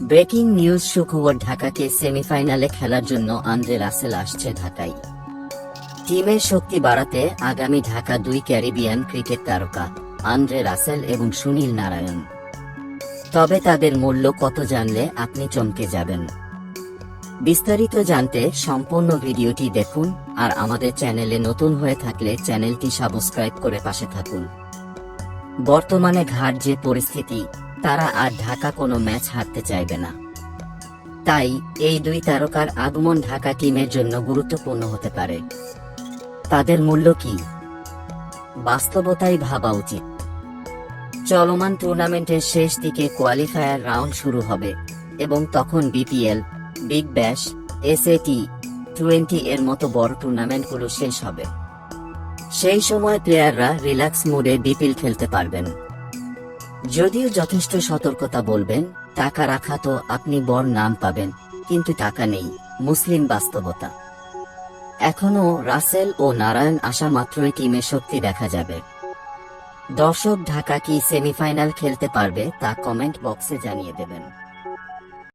Breaking news সুখবর, ঢাকাকে সেমিফাইনালে খেলার জন্য আন্দ্রে রাসেল আসছে ঢাকায়। টিমের শক্তি বাড়াতে আগামী ঢাকা দুই ক্যারিবিয়ান ক্রিকেট তারকা আন্দ্রে রাসেল এবং সুনীল নারায়ণ। তবে তাদের মূল্য কত জানলে আপনি চমকে যাবেন। বিস্তারিত জানতে সম্পূর্ণ ভিডিওটি দেখুন আর আমাদের চ্যানেলে নতুন হয়ে থাকলে চ্যানেলটি সাবস্ক্রাইব করে পাশে থাকুন। বর্তমানে ঘাট যে পরিস্থিতি তারা আর ঢাকা কোনো ম্যাচ হারতে চাইবে না। তাই এই দুই তারকার আগমন ঢাকা টিমের জন্য গুরুত্বপূর্ণ হতে পারে। তাদের মূল্য কি? বাস্তবতাই ভাবা উচিত। চলমান টুর্নামেন্টের শেষ দিকে কোয়ালিফায়ার রাউন্ড শুরু হবে এবং তখন BPL, big bash, SAT, twenty এর মতো বড় টুর্নামেন্টগুলো শেষ হবে। সেই সময় প্লেয়াররা রিল্যাক্স মোডে বিপিএল খেলতে পারবেন। যদিও যথেষ্ট সতর্কতা বলবেন, টাকা রাখা তো আপনি বর নাম পাবেন, কিন্তু টাকা নেই, মুসলিম বাস্তবতা। এখনও রাসেল ও নারায়ণ আসা মাত্রই টিমে শক্তি দেখা যাবে। দর্শক ঢাকা কি সেমিফাইনাল খেলতে পারবে তা কমেন্ট বক্সে জানিয়ে দেবেন।